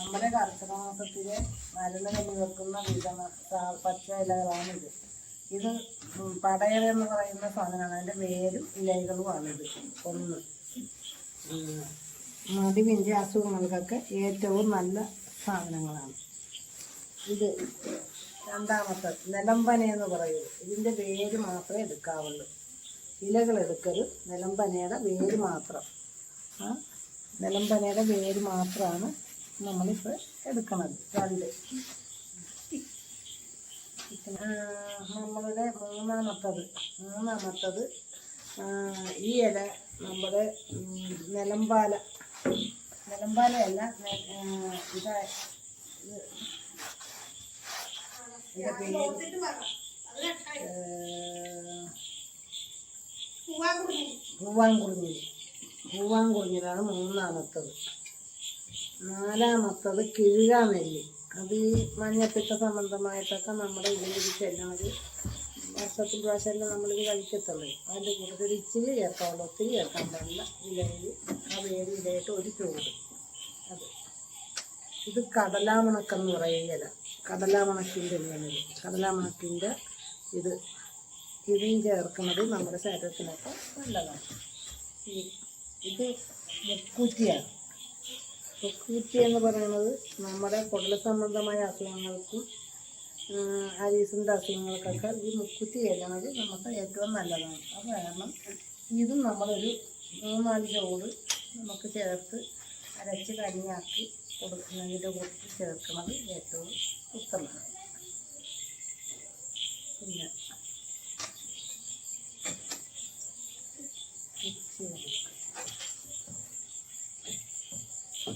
നമ്മുടെ കർക്കിടക മാസത്തിൽ മരുന്ന് കഞ്ഞി വെക്കുന്ന വിധമ പച്ച ഇലകളാണിത്. ഇത് പടയൽ എന്ന് പറയുന്ന സാധനമാണ്. അതിന്റെ വേരും ഇലകളുമാണിത്. ഒന്ന്. ഉം. നടുവിന്റെ അസുഖങ്ങൾക്കൊക്കെ ഏറ്റവും നല്ല സാധനങ്ങളാണ്. ഇത് രണ്ടാമത്തെ നിലമ്പന എന്ന് പറയും. ഇതിന്റെ വേര് മാത്രമേ എടുക്കാവുള്ളൂ. ഇലകൾ എടുക്കരുത്. നിലമ്പനയുടെ വേര് മാത്രം. നിലമ്പനയുടെ വേര് മാത്രമാണ് നമ്മളിപ്പോൾ എടുക്കണത് രണ്ട്. നമ്മളുടെ മൂന്നാമത്തത് മൂന്നാമത്തത് ഈ ഇല നമ്മുടെ നിലമ്പാല. നിലമ്പാലയല്ല ഇതാ ഇത് ഇതിന്റെ പേര് ഏ, പൂവാങ്കുറിഞ്ഞി പൂവാങ്കുറിഞ്ഞിലാണ് മൂന്നാമത്തത്. നാലാമത്തത് കിഴുകാനെല്ലി. അത് ഈ മഞ്ഞപ്പിത്ത സംബന്ധമായിട്ടൊക്കെ നമ്മുടെ ഇതിൽ ചെല്ലണത് വർഷത്തിൽ പ്രാവശ്യമല്ലേ നമ്മളിത് കഴിക്കത്തുള്ളൂ. അതിന്റെ കൂടുതൽ ഇച്ചിരി ചേർക്കാവുള്ളൂ ഒത്തിരി ചേർക്കാൻ പാടില്ല ഇലയിൽ ആ വേര് ഇലയിട്ട് ഒരു ചൂട്. അത്. ഇത് കടലാമണക്കെന്ന് ഇല. കടലാമണക്കിന്റെ ഇലയാണിത്. കടലാമണക്കിന്റെ ഇത് ഇതും ചേർക്കുന്നത് നമ്മുടെ ശരീരത്തിനൊക്കെ നല്ലതാണ്. ഇത് മുക്കൂറ്റിയാണ് മുക്കൂറ്റി എന്ന് പറയുന്നത് നമ്മുടെ കുടൽ സംബന്ധമായ അസുഖങ്ങൾക്കും അരീസിന്റെ അസുഖങ്ങൾക്കൊക്കെ ഈ മുക്കുറ്റി ചെല്ലണത് നമുക്ക് ഏറ്റവും നല്ലതാണ്. അത് കാരണം ഇതും നമ്മളൊരു മൂന്നാൽ ചോറ് നമുക്ക് ചേർത്ത് അരച്ച് കഞ്ഞാക്കി കൊടുക്കുന്നതിന്റെ കൂട്ടി ചേർക്കുന്നത് ഏറ്റവും ഉത്തമമാണ്. പിന്നെ മിക്സി വേണം.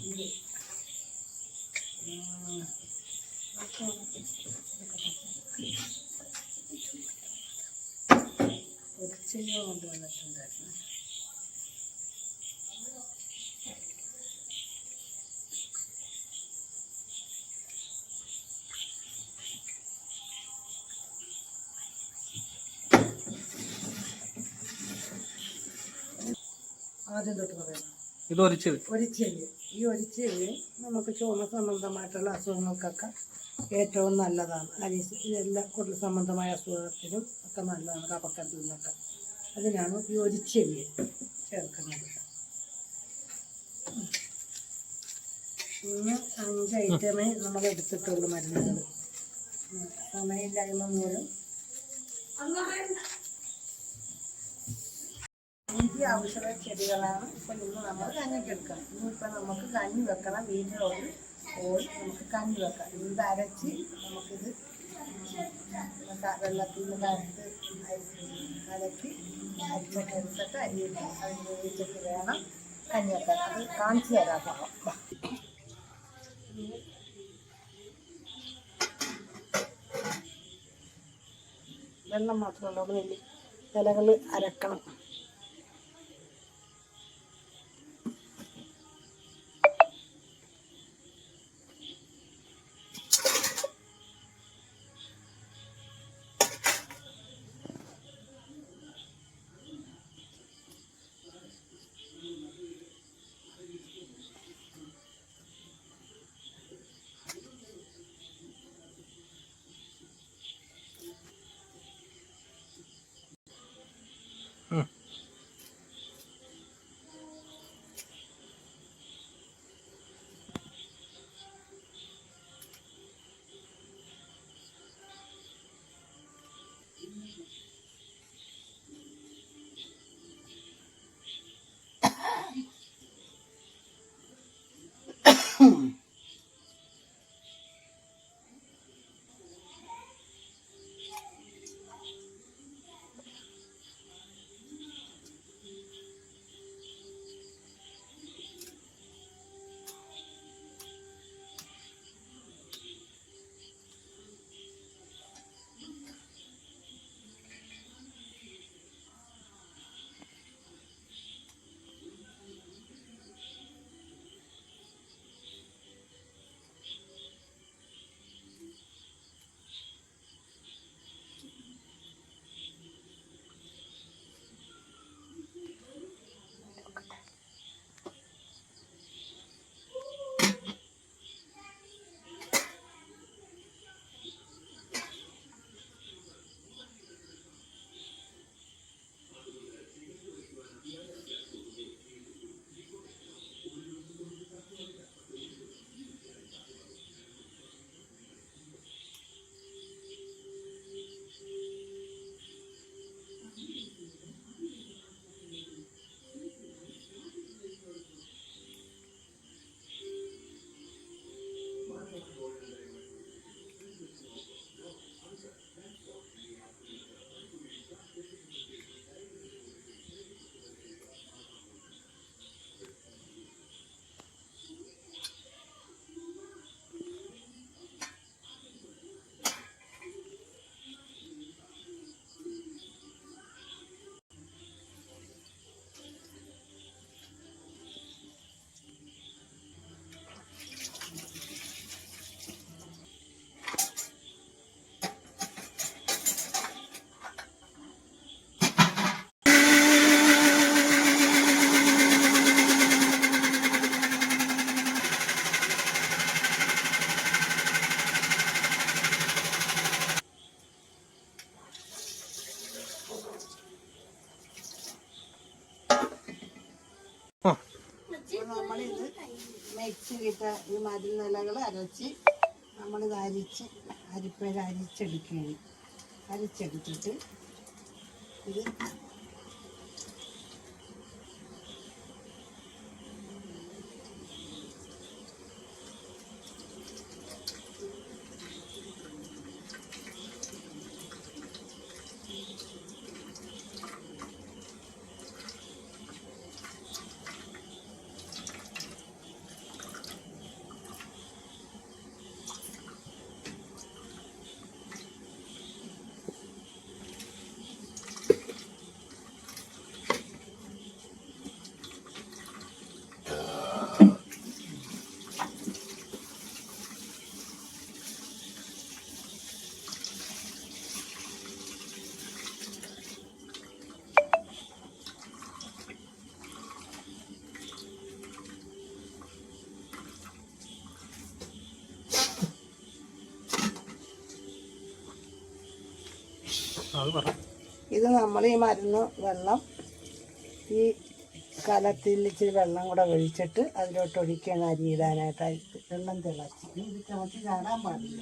ഇത് ഉം, പൊരിച്ചയ്യോ കൊണ്ടുവന്നിട്ടുണ്ടായിരുന്നു. ആദ്യം തൊട്ട് പറയണം ഇത് ഒരിച്ചത്. ഒരിച്ചെല്ല് ഈ ഒരിച്ചെല്ല് നമുക്ക് ചുമ സംബന്ധമായിട്ടുള്ള അസുഖങ്ങൾക്കൊക്കെ ഏറ്റവും നല്ലതാണ്. അരീസ് ഇതെല്ലാം കുടൽ സംബന്ധമായ അസുഖത്തിനും ഒക്കെ നല്ലതാണ് കപക്കത്തിനൊക്കെ അതിനാണ് ഈ ചേർക്കുന്നത്. ഇന്ന് അഞ്ച് ഐറ്റമേ നമ്മൾ എടുത്തിട്ടുള്ളൂ മരുന്നുകൾ. സമയമില്ലായ്മ മൂലം. അഞ്ച് ഔഷധ ചെടികളാണ്. ഇപ്പം ഇന്ന് നമ്മൾ കഞ്ഞിക്ക് എടുക്കണം ഇന്നിപ്പോൾ നമുക്ക് കഞ്ഞി വെക്കണം. വീട്ടിലോട്ട് പോയി നമുക്ക് കഞ്ഞി വെക്കാം. ഇത് അരച്ച് നമുക്കിത് വെള്ളത്തിൽ നിന്ന് അരച്ച് കലക്കി അരിച്ചൊക്കെ അരിയിട്ട് അതിന് വേണം കഞ്ഞി വെക്കാൻ അത് കാണിച്ചു തരാം വെള്ളം മാത്രമല്ല ഇലകൾ അരക്കണം. നമ്മളിത് മിക്സിയിലിട്ട് ഈ മരുന്നിലകൾ അരച്ച് നമ്മളിത് അരിച്ച് അരിപ്പേര് അരിച്ചെടുക്കുകയാണ്. അരിച്ചെടുത്തിട്ട് ഇത് ഇത് നമ്മൾ ഈ മരുന്ന് വെള്ളം ഈ കലത്തിൽ ഇച്ചിരി വെള്ളം കൂടെ ഒഴിച്ചിട്ട് അതിലോട്ട് ഒഴിക്കുകയാണ് അരി ഇടാനായിട്ട് വെള്ളം തിളച്ച്. ഇത് തിളച്ച് ചാടാൻ പാടില്ല.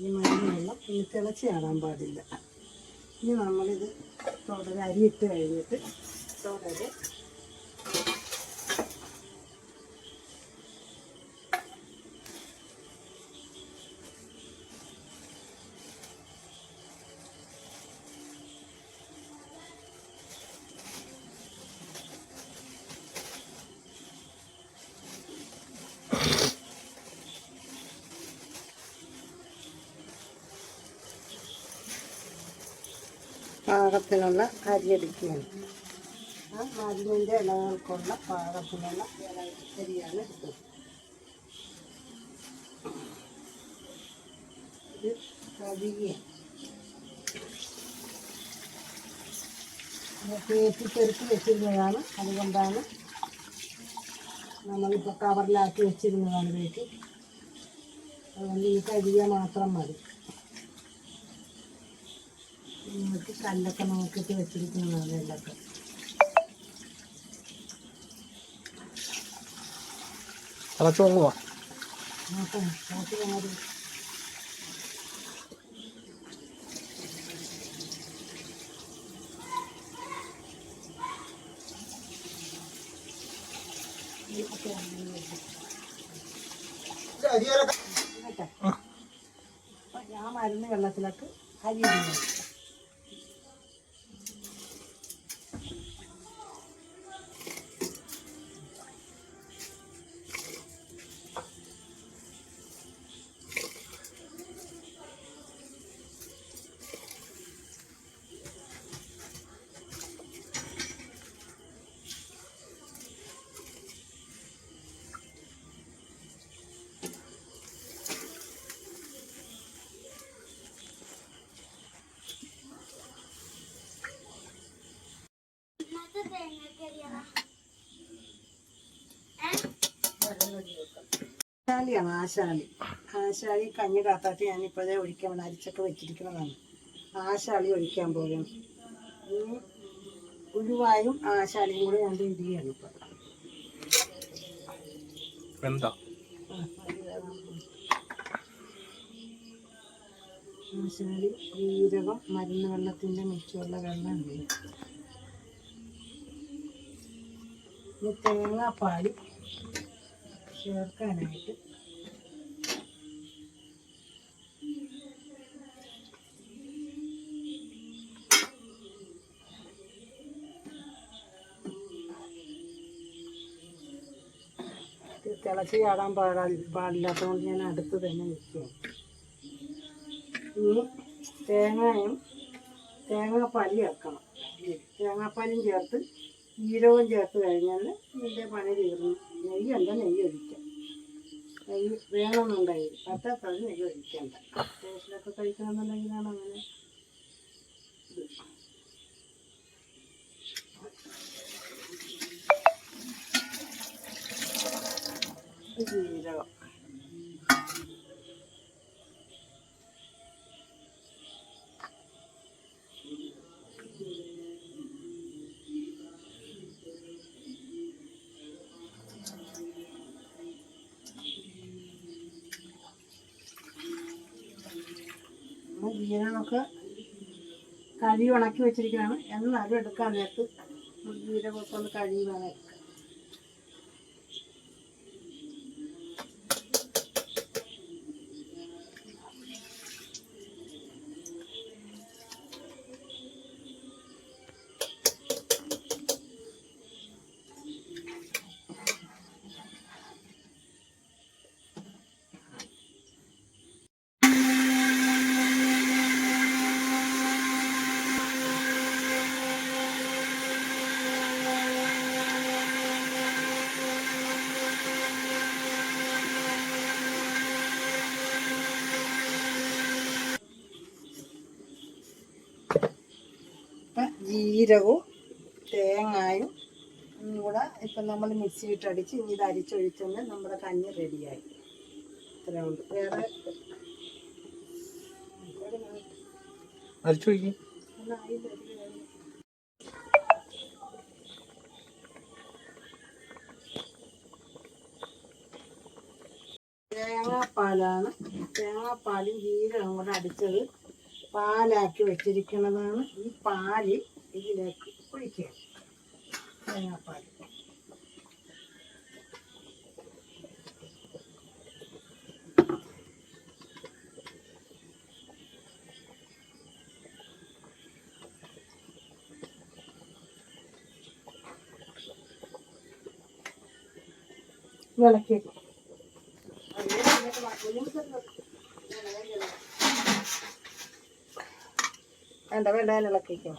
ഈ മരുന്ന് വെള്ളം ഇനി തിളച്ച് ചാടാൻ പാടില്ല. ഇനി നമ്മളിത് തുടരെ ഇട്ട് കഴിഞ്ഞിട്ട് തുടരെ പാകത്തിനുള്ള അരി എടുക്കുകയാണ്. ആ മരുന്നിന്റെ ഇളകൾക്കുള്ള പാകത്തിനുള്ള അരിയാണ് എടുത്തത്. ഇത് കഴുകിയ തേച്ച് വെച്ചിരുന്നതാണ്. അതുകൊണ്ടാണ് നമ്മളിപ്പോൾ കവറിലാക്കി വെച്ചിരുന്നതാണ് വീട്ടിൽ അതുകൊണ്ട് ഈ കരിയ മാത്രം മതി. നിങ്ങൾക്ക് കല്ലൊക്കെ നോക്കിയിട്ട് വെച്ചിരിക്കുന്നതാണ് തിളച്ച് അപ്പൊ ഞാൻ മരുന്ന് വെള്ളത്തിലേക്ക് അരി ഇടുന്നു ആശാലിയാണ് ആശാലി. ആശാലി കഞ്ഞി കാത്താട്ട് ഞാനിപ്പോഴേ ഒഴിക്കാൻ വേണം അരിച്ചൊക്കെ വെച്ചിരിക്കുന്നതാണ്. ആശാലി ഒഴിക്കാൻ പോകും ഉരുവായും ആശാലിയും കൂടെ ഞാൻ ഇടുകയാണ് ഇപ്പം. എന്താ? ആശാലി ജീരകം മരുന്ന് വെള്ളത്തിന്റെ മിച്ചമുള്ള വെള്ളം ഉണ്ട് ഇനി തേങ്ങാപ്പാൽ ചേർക്കാനായിട്ട്. തിളച്ച് ചാടാൻ പാടാ പാടില്ലാത്തതുകൊണ്ട് ഞാൻ അടുത്ത് തന്നെ നിൽക്കുകയാണ് ഇനി തേങ്ങയും തേങ്ങാപ്പാലും ചേർക്കണം. തേങ്ങാപ്പാലും ചേർത്ത് ജീരകവും ചേർത്ത് കഴിഞ്ഞാൽ ഇതിന്റെ പണി തീർന്നു. നെയ്യ് ഉണ്ട്? നെയ്യ് ഒഴിക്കാം. നെയ്യ് വേണമെന്നുണ്ടെങ്കിൽ പറ്റാത്തത് നെയ്യ് ഒഴിക്കണ്ട സ്റ്റേഷനൊക്കെ കഴിക്കണമെന്നുണ്ടെങ്കിലാണ് അങ്ങനെ. ജീരകം. നമ്മൾ ജീരകമൊക്കെ കഴുകി ഉണക്കി വെച്ചിരിക്കുകയാണ് എന്നാലും എടുക്കാൻ നേരത്ത് ജീരകമൊക്കെ ഒന്ന് കഴുകി വേണം. ജീരകവും തേങ്ങായും കൂടെ ഇപ്പം നമ്മൾ മിക്സിയിട്ടടിച്ച് ഇനി ഇത് അരിച്ചൊഴിച്ചെന്ന് നമ്മുടെ കഞ്ഞി റെഡിയായി. ഇത്രയേ ഉള്ളൂ. വേറെ. തേങ്ങാപ്പാലാണ്. തേങ്ങാപ്പാലും ജീരകം കൂടെ അടിച്ചത് പാലാക്കി വെച്ചിരിക്കുന്നതാണ് ഈ പാൽ ഇതിലേക്ക് ഒഴിക്കുക തേങ്ങാപ്പാൽ വിളക്കി വേണ്ട വേണ്ട ഇളക്കിക്കും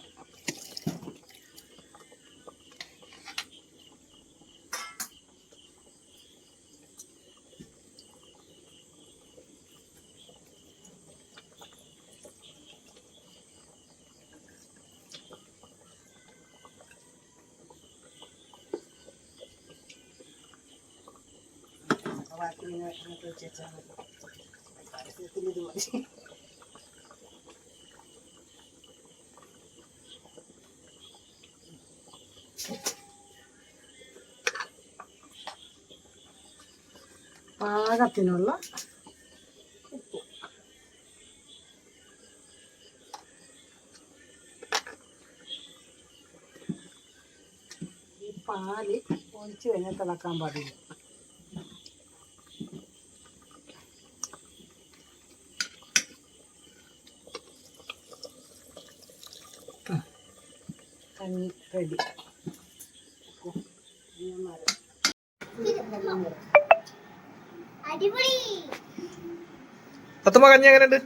ബാക്കി പിന്നെ അങ്ങോട്ട് വെച്ചാൽ മതി ഇത് മതി പാകത്തിനുള്ള ഉപ്പ്. ഈ പാൽ ഒഴിച്ച് കഴിഞ്ഞാൽ തിളക്കാൻ പാടില്ല. റെഡി. അടിപൊളി. സത്തുമ്മ കഞ്ഞി എങ്ങനെയുണ്ട്?